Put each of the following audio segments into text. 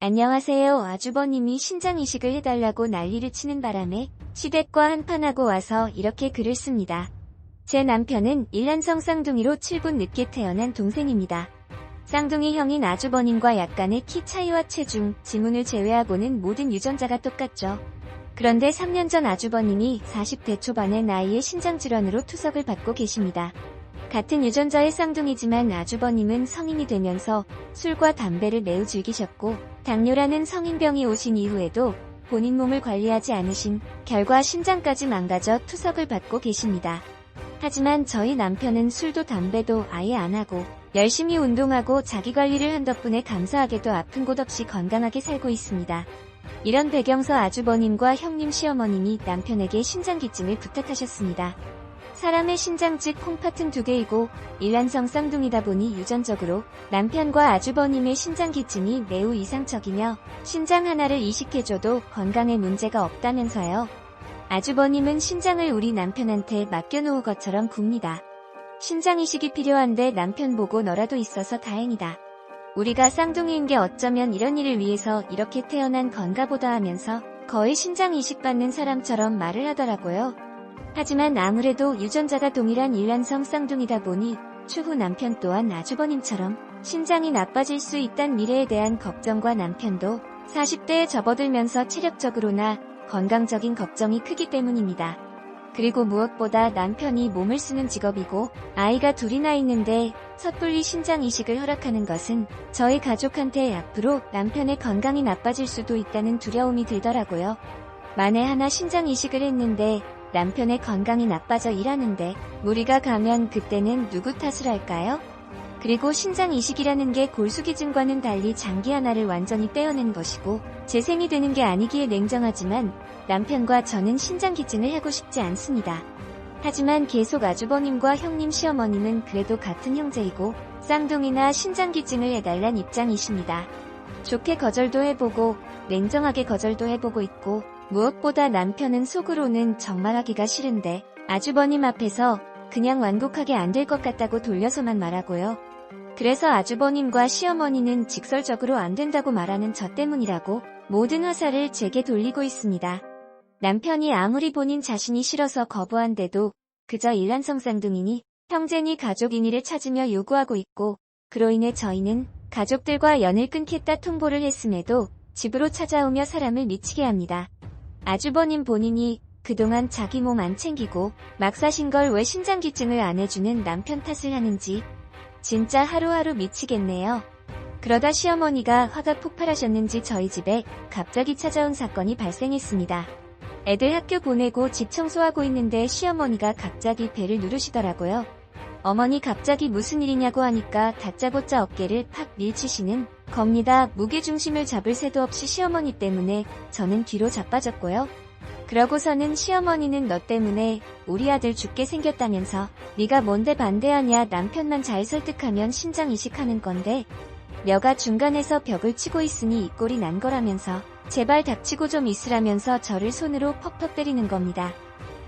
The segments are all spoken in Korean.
안녕하세요. 아주버님이 신장 이식을 해달라고 난리를 치는 바람에 시댁과 한판하고 와서 이렇게 글을 씁니다. 제 남편은 일란성 쌍둥이로 7분 늦게 태어난 동생입니다. 쌍둥이 형인 아주버님과 약간의 키 차이와 체중, 지문을 제외하고는 모든 유전자가 똑같죠. 그런데 3년 전 아주버님이 40대 초반의 나이에 신장질환으로 투석을 받고 계십니다. 같은 유전자의 쌍둥이지만 아주버님은 성인이 되면서 술과 담배를 매우 즐기셨고 당뇨라는 성인병이 오신 이후에도 본인 몸을 관리하지 않으신 결과 신장까지 망가져 투석을 받고 계십니다. 하지만 저희 남편은 술도 담배도 아예 안 하고 열심히 운동하고 자기 관리를 한 덕분에 감사하게도 아픈 곳 없이 건강하게 살고 있습니다. 이런 배경서 아주버님과 형님 시어머님이 남편에게 신장기증을 부탁하셨습니다. 사람의 신장 즉 콩팥은 두 개이고 일란성 쌍둥이다 보니 유전적으로 남편과 아주버님의 신장기증이 매우 이상적이며 신장 하나를 이식해줘도 건강에 문제가 없다면서요. 아주버님은 신장을 우리 남편한테 맡겨놓은 것처럼 굽니다. 신장 이식이 필요한데 남편 보고 너라도 있어서 다행이다. 우리가 쌍둥이인 게 어쩌면 이런 일을 위해서 이렇게 태어난 건가 보다 하면서 거의 신장 이식 받는 사람처럼 말을 하더라고요. 하지만 아무래도 유전자가 동일한 일란성 쌍둥이다 보니 추후 남편 또한 아주버님처럼 신장이 나빠질 수 있단 미래에 대한 걱정과 남편도 40대에 접어들면서 체력적으로나 건강적인 걱정이 크기 때문입니다. 그리고 무엇보다 남편이 몸을 쓰는 직업이고 아이가 둘이나 있는데 섣불리 신장 이식을 허락하는 것은 저희 가족한테 앞으로 남편의 건강이 나빠질 수도 있다는 두려움이 들더라고요. 만에 하나 신장 이식을 했는데 남편의 건강이 나빠져 일하는데 무리가 가면 그때는 누구 탓을 할까요? 그리고 신장 이식이라는 게 골수 기증과는 달리 장기 하나를 완전히 떼어낸 것이고 재생이 되는 게 아니기에 냉정하지만 남편과 저는 신장 기증을 하고 싶지 않습니다. 하지만 계속 아주버님과 형님 시어머님은 그래도 같은 형제이고 쌍둥이나 신장 기증을 해달란 입장이십니다. 좋게 거절도 해보고 냉정하게 거절도 해보고 있고 무엇보다 남편은 속으로는 정말 하기가 싫은데 아주버님 앞에서 그냥 완곡하게 안 될 것 같다고 돌려서만 말하고요. 그래서 아주버님과 시어머니는 직설적으로 안 된다고 말하는 저 때문이라고 모든 화살을 제게 돌리고 있습니다. 남편이 아무리 본인 자신이 싫어서 거부한데도 그저 일란성 쌍둥이니 형제니 가족이니를 찾으며 요구하고 있고 그로 인해 저희는 가족들과 연을 끊겠다 통보를 했음에도 집으로 찾아오며 사람을 미치게 합니다. 아주버님 본인이 그동안 자기 몸 안 챙기고 막 사신 걸 왜 신장기증을 안 해주는 남편 탓을 하는지 진짜 하루하루 미치겠네요. 그러다 시어머니가 화가 폭발하셨는지 저희 집에 갑자기 찾아온 사건이 발생했습니다. 애들 학교 보내고 집 청소하고 있는데 시어머니가 갑자기 배를 누르시더라고요. 어머니 갑자기 무슨 일이냐고 하니까 다짜고짜 어깨를 팍 밀치시는 겁니다. 무게중심을 잡을 새도 없이 시어머니 때문에 저는 뒤로 자빠졌고요. 그러고서는 시어머니는 너 때문에 우리 아들 죽게 생겼다면서 네가 뭔데 반대하냐 남편만 잘 설득하면 신장 이식하는 건데 녀가 중간에서 벽을 치고 있으니 이 꼴이 난 거라면서 제발 닥치고 좀 있으라면서 저를 손으로 퍽퍽 때리는 겁니다.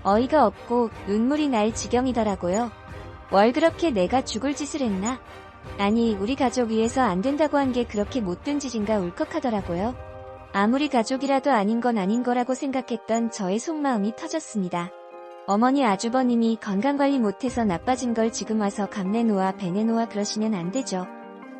어이가 없고 눈물이 날 지경이더라고요. 뭘 그렇게 내가 죽을 짓을 했나? 아니 우리 가족 위해서 안 된다고 한 게 그렇게 못된 짓인가 울컥하더라고요. 아무리 가족이라도 아닌 건 아닌 거라고 생각했던 저의 속마음이 터졌습니다. 어머니 아주버님이 건강관리 못해서 나빠진 걸 지금 와서 감내놓아 배내놓아 그러시면 안 되죠.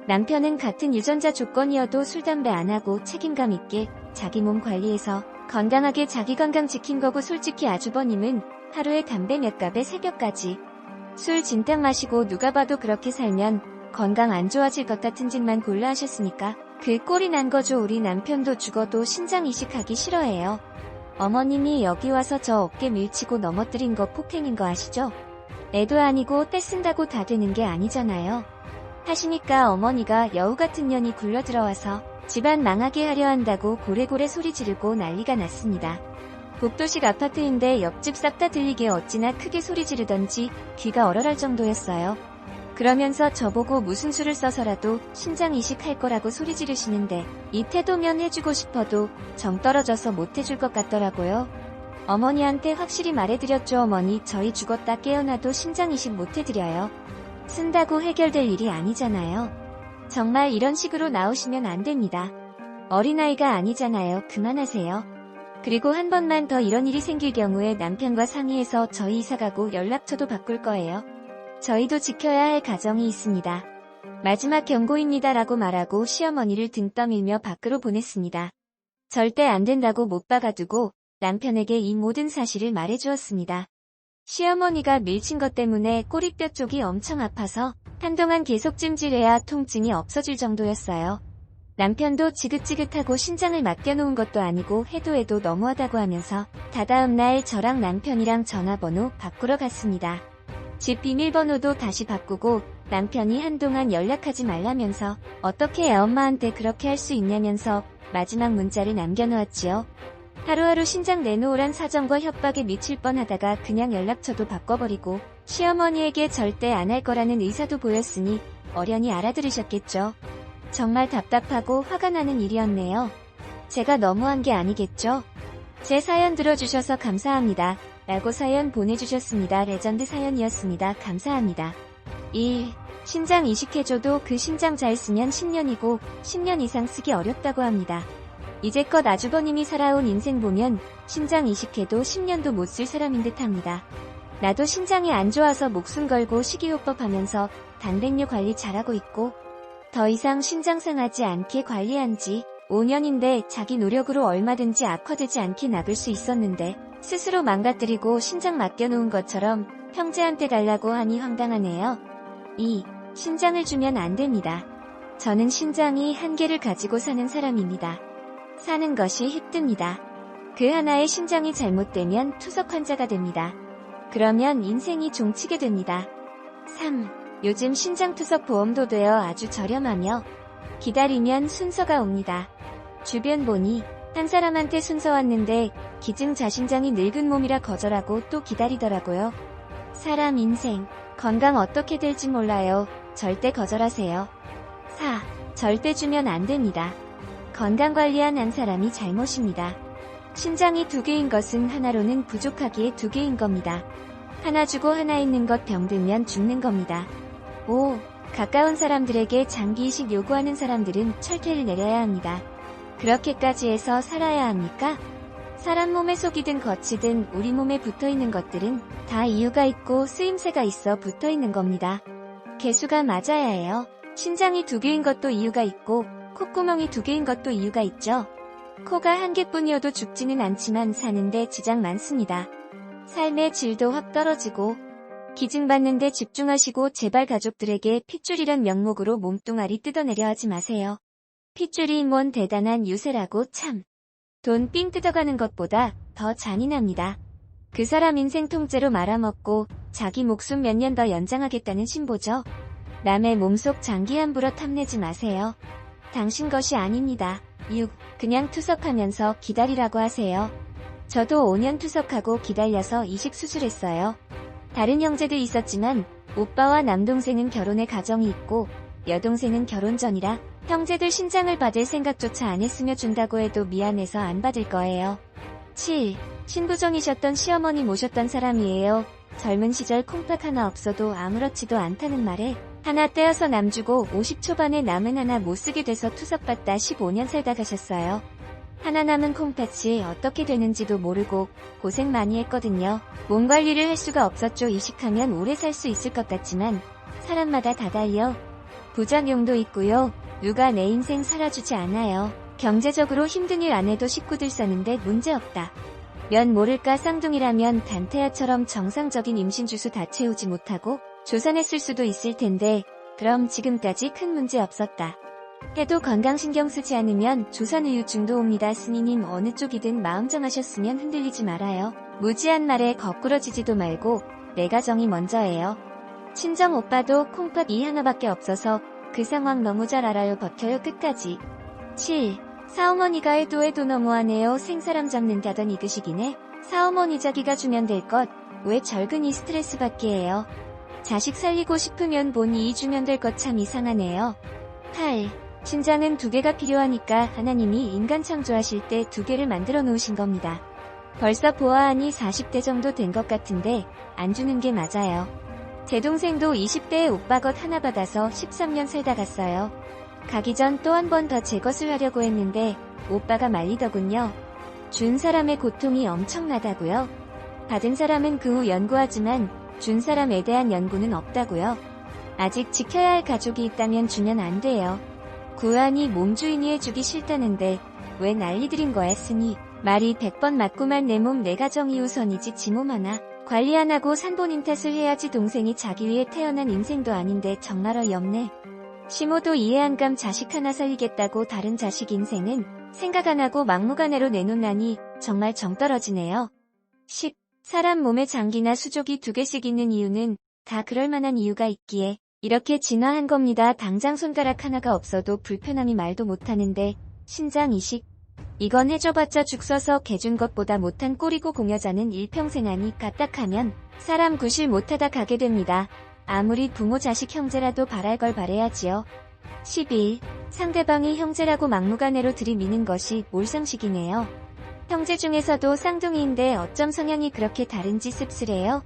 남편은 같은 유전자 조건이어도 술, 담배 안 하고 책임감 있게 자기 몸 관리해서 건강하게 자기 건강 지킨 거고 솔직히 아주버님은 하루에 담배 몇 갑에 새벽까지 술 진탕 마시고 누가 봐도 그렇게 살면 건강 안 좋아질 것 같은 짓만 골라 하셨으니까 그 꼴이 난 거죠. 우리 남편도 죽어도 신장 이식하기 싫어해요. 어머님이 여기 와서 저 어깨 밀치고 넘어뜨린 거 폭행인 거 아시죠? 애도 아니고 떼쓴다고 다 되는 게 아니잖아요. 하시니까 어머니가 여우 같은 년이 굴러 들어와서 집안 망하게 하려 한다고 고래고래 소리 지르고 난리가 났습니다. 복도식 아파트인데 옆집 싹 다 들리게 어찌나 크게 소리 지르던지 귀가 얼얼할 정도였어요. 그러면서 저보고 무슨 수를 써서라도 신장 이식할 거라고 소리 지르시는데 이 태도면 해주고 싶어도 정 떨어져서 못 해줄 것 같더라고요. 어머니한테 확실히 말해드렸죠 어머니 저희 죽었다 깨어나도 신장 이식 못 해드려요. 쓴다고 해결될 일이 아니잖아요. 정말 이런 식으로 나오시면 안 됩니다. 어린아이가 아니잖아요. 그만하세요. 그리고 한 번만 더 이런 일이 생길 경우에 남편과 상의해서 저희 이사 가고 연락처도 바꿀 거예요. 저희도 지켜야 할 가정이 있습니다. 마지막 경고입니다 라고 말하고 시어머니를 등 떠밀며 밖으로 보냈습니다. 절대 안 된다고 못 박아두고 남편에게 이 모든 사실을 말해주었습니다. 시어머니가 밀친 것 때문에 꼬리뼈 쪽이 엄청 아파서 한동안 계속 찜질해야 통증이 없어질 정도였어요. 남편도 지긋지긋하고 신장을 맡겨놓은 것도 아니고 해도 해도 너무하다고 하면서 다다음 날 저랑 남편이랑 전화번호 바꾸러 갔습니다. 집 비밀번호도 다시 바꾸고 남편이 한동안 연락하지 말라면서 어떻게 애엄마한테 그렇게 할 수 있냐면서 마지막 문자를 남겨놓았지요. 하루하루 신장 내놓으란 사정과 협박에 미칠 뻔하다가 그냥 연락처도 바꿔버리고 시어머니에게 절대 안 할 거라는 의사도 보였으니 어련히 알아들으셨겠죠. 정말 답답하고 화가 나는 일이었네요. 제가 너무한 게 아니겠죠? 제 사연 들어주셔서 감사합니다. 라고 사연 보내주셨습니다. 레전드 사연이었습니다. 감사합니다. 1. 신장 이식해줘도 그 신장 잘 쓰면 10년이고 10년 이상 쓰기 어렵다고 합니다. 이제껏 아주버님이 살아온 인생 보면 신장 이식해도 10년도 못 쓸 사람인 듯 합니다. 나도 신장이 안 좋아서 목숨 걸고 식이요법 하면서 단백뇨 관리 잘하고 있고 더 이상 신장 상하지 않게 관리한 지 5년인데 자기 노력으로 얼마든지 악화되지 않게 놔둘 수 있었는데 스스로 망가뜨리고 신장 맡겨놓은 것처럼 형제한테 달라고 하니 황당하네요. 2. 신장을 주면 안 됩니다. 저는 신장이 한 개를 가지고 사는 사람입니다. 사는 것이 힘듭니다. 그 하나의 신장이 잘못되면 투석 환자가 됩니다. 그러면 인생이 종치게 됩니다. 3. 요즘 신장 투석 보험도 되어 아주 저렴하며 기다리면 순서가 옵니다. 주변 보니 한 사람한테 순서 왔는데 기증 자신장이 늙은 몸이라 거절하고 또 기다리더라고요. 사람 인생, 건강 어떻게 될지 몰라요. 절대 거절하세요. 4. 절대 주면 안 됩니다. 건강 관리한 한 사람이 잘못입니다. 신장이 두 개인 것은 하나로는 부족하기에 두 개인 겁니다. 하나 주고 하나 있는 것 병들면 죽는 겁니다. 5. 가까운 사람들에게 장기 이식 요구하는 사람들은 철퇴를 내려야 합니다. 그렇게까지 해서 살아야 합니까? 사람 몸에 속이든 거치든 우리 몸에 붙어 있는 것들은 다 이유가 있고 쓰임새가 있어 붙어 있는 겁니다. 개수가 맞아야 해요. 신장이 두 개인 것도 이유가 있고 콧구멍이 두 개인 것도 이유가 있죠. 코가 한 개뿐이어도 죽지는 않지만 사는데 지장 많습니다. 삶의 질도 확 떨어지고 기증받는데 집중하시고 제발 가족들에게 핏줄이란 명목으로 몸뚱아리 뜯어내려 하지 마세요. 핏줄이 뭔 대단한 유세라고 참. 돈 삥 뜯어가는 것보다 더 잔인합니다. 그 사람 인생 통째로 말아먹고 자기 목숨 몇 년 더 연장하겠다는 신보죠. 남의 몸속 장기 함부로 탐내지 마세요. 당신 것이 아닙니다. 6. 그냥 투석하면서 기다리라고 하세요. 저도 5년 투석하고 기다려서 이식 수술했어요. 다른 형제들 있었지만 오빠와 남동생은 결혼에 가정이 있고 여동생은 결혼 전이라 형제들 신장을 받을 생각조차 안 했으며 준다고 해도 미안해서 안 받을 거예요. 7. 신부정이셨던 시어머니 모셨던 사람이에요. 젊은 시절 콩팥 하나 없어도 아무렇지도 않다는 말에 하나 떼어서 남주고 50 초반에 남은 하나 못 쓰게 돼서 투석받다 15년 살다 가셨어요. 하나 남은 콩팥이 어떻게 되는지도 모르고 고생 많이 했거든요. 몸 관리를 할 수가 없었죠. 이식하면 오래 살 수 있을 것 같지만 사람마다 다 달려. 부작용도 있고요. 누가 내 인생 살아주지 않아요. 경제적으로 힘든 일 안 해도 식구들 사는데 문제없다. 면 모를까 쌍둥이라면 단태아처럼 정상적인 임신 주수 다 채우지 못하고 조산했을 수도 있을 텐데 그럼 지금까지 큰 문제 없었다. 해도 건강 신경 쓰지 않으면 조산의유증도 옵니다. 스니님 어느 쪽이든 마음 정하셨으면 흔들리지 말아요. 무지한 말에 거꾸러지지도 말고 내가 정이 먼저예요. 친정 오빠도 콩팥 이 하나밖에 없어서 그 상황 너무 잘 알아요. 버텨요 끝까지. 7. 사어머니가 해도 해도 너무하네요. 생사람 잡는다던 이그식이네. 사어머니 자기가 주면 될 것. 왜 절근이 스트레스 받게 해요. 자식 살리고 싶으면 본이 주면 될 것 참 이상하네요. 8. 신장은 두 개가 필요하니까 하나님이 인간 창조하실 때 두 개를 만들어 놓으신 겁니다. 벌써 보아하니 40대 정도 된 것 같은데 안 주는 게 맞아요. 제 동생도 20대에 오빠 것 하나 받아서 13년 살다 갔어요. 가기 전 또 한 번 더 제 것을 하려고 했는데 오빠가 말리더군요. 준 사람의 고통이 엄청나다고요. 받은 사람은 그 후 연구하지만 준 사람에 대한 연구는 없다고요. 아직 지켜야 할 가족이 있다면 주면 안 돼요. 구안이 몸주인이 해주기 싫다는데 왜 난리들인 거야 쓰니 말이 100번 맞고만 내 몸 내 가정이 우선이지 지 몸 하나 관리 안 하고 산본인 탓을 해야지 동생이 자기 위해 태어난 인생도 아닌데 정말 어이없네. 시모도 이해 안 감 자식 하나 살리겠다고 다른 자식 인생은 생각 안 하고 막무가내로 내놓나니 정말 정 떨어지네요. 10. 사람 몸에 장기나 수족이 두 개씩 있는 이유는 다 그럴 만한 이유가 있기에 이렇게 진화한 겁니다. 당장 손가락 하나가 없어도 불편함이 말도 못하는데 신장 이식 이건 해줘봤자 죽 써서 개준 것보다 못한 꼴이고 공여자는 일평생 하니 까딱하면 사람 구실 못하다 가게 됩니다. 아무리 부모 자식 형제라도 바랄 걸 바래야지요. 11. 상대방이 형제라고 막무가내로 들이미는 것이 몰상식이네요. 형제 중에서도 쌍둥이인데 어쩜 성향이 그렇게 다른지 씁쓸해요.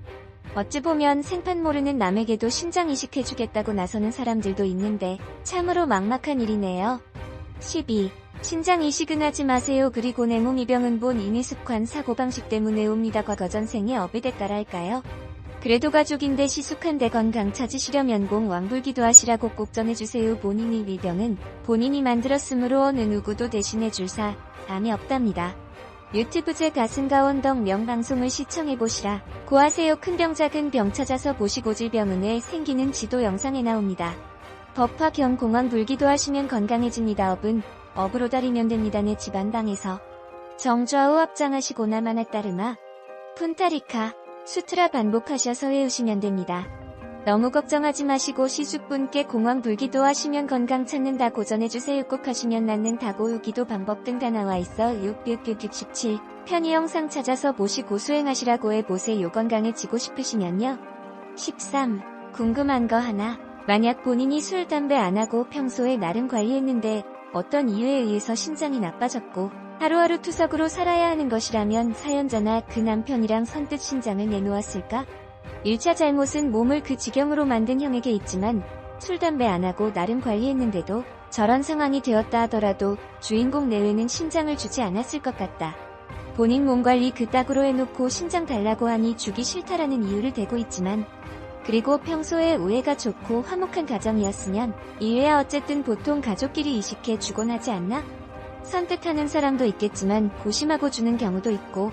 어찌 보면 생판 모르는 남에게도 신장 이식해주겠다고 나서는 사람들도 있는데 참으로 막막한 일이네요. 12. 신장 이식은 하지 마세요. 그리고 내 몸 이병은 본 인위습관 사고방식 때문에 옵니다. 과거 전생에 업에 됐다랄까요? 그래도 가족인데 시숙한데 건강 찾으시려면 공 왕불기도 하시라고 꼭 전해주세요. 본인의 미병은 본인이 만들었으므로 어느 누구도 대신해줄 사람이 없답니다. 유튜브 제 가슴가 원덕 명방송을 시청해보시라. 고하세요. 큰 병 작은 병 찾아서 보시고 질병은에 생기는 지도 영상에 나옵니다. 법화 겸 공황 불기도 하시면 건강해집니다. 업은 업으로 다리면 됩니다. 내 집안방에서 정좌우 합장하시고 나 만에 따르마 푼타리카 수트라 반복하셔서 외우시면 됩니다. 너무 걱정하지 마시고 시숙분께 공황 불기도 하시면 건강 찾는다고 전해주세요. 꼭 하시면 낫는 다고우기도 방법 등 다 나와 있어 66667 편의 영상 찾아서 보시고 수행하시라고 해보세요. 건강해지고 싶으시면요. 13. 궁금한 거 하나. 만약 본인이 술, 담배 안 하고 평소에 나름 관리했는데 어떤 이유에 의해서 신장이 나빠졌고 하루하루 투석으로 살아야 하는 것이라면 사연자나 그 남편이랑 선뜻 신장을 내놓았을까? 1차 잘못은 몸을 그 지경으로 만든 형에게 있지만 술, 담배 안 하고 나름 관리했는데도 저런 상황이 되었다 하더라도 주인공 내외는 신장을 주지 않았을 것 같다. 본인 몸 관리 그따구로 해놓고 신장 달라고 하니 주기 싫다라는 이유를 대고 있지만 그리고 평소에 우애가 좋고 화목한 가정이었으면 이외야 어쨌든 보통 가족끼리 이식해 주곤 하지 않나? 선뜻하는 사람도 있겠지만 고심하고 주는 경우도 있고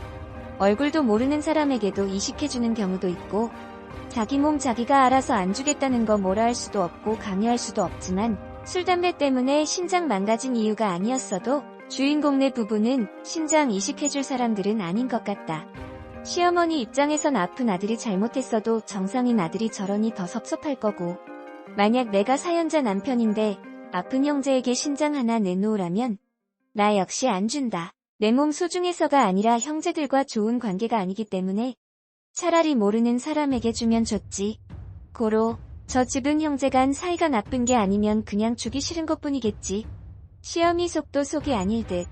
얼굴도 모르는 사람에게도 이식해 주는 경우도 있고 자기 몸 자기가 알아서 안 주겠다는 거 뭐라 할 수도 없고 강요할 수도 없지만 술, 담배 때문에 신장 망가진 이유가 아니었어도 주인공 내 부부는 신장 이식해줄 사람들은 아닌 것 같다. 시어머니 입장에선 아픈 아들이 잘못했어도 정상인 아들이 저러니 더 섭섭할 거고 만약 내가 사연자 남편인데 아픈 형제에게 신장 하나 내놓으라면 나 역시 안 준다. 내 몸 소중해서가 아니라 형제들과 좋은 관계가 아니기 때문에 차라리 모르는 사람에게 주면 좋지. 고로 저 집은 형제 간 사이가 나쁜 게 아니면 그냥 주기 싫은 것 뿐이겠지. 시어미 속도 속이 아닐 듯.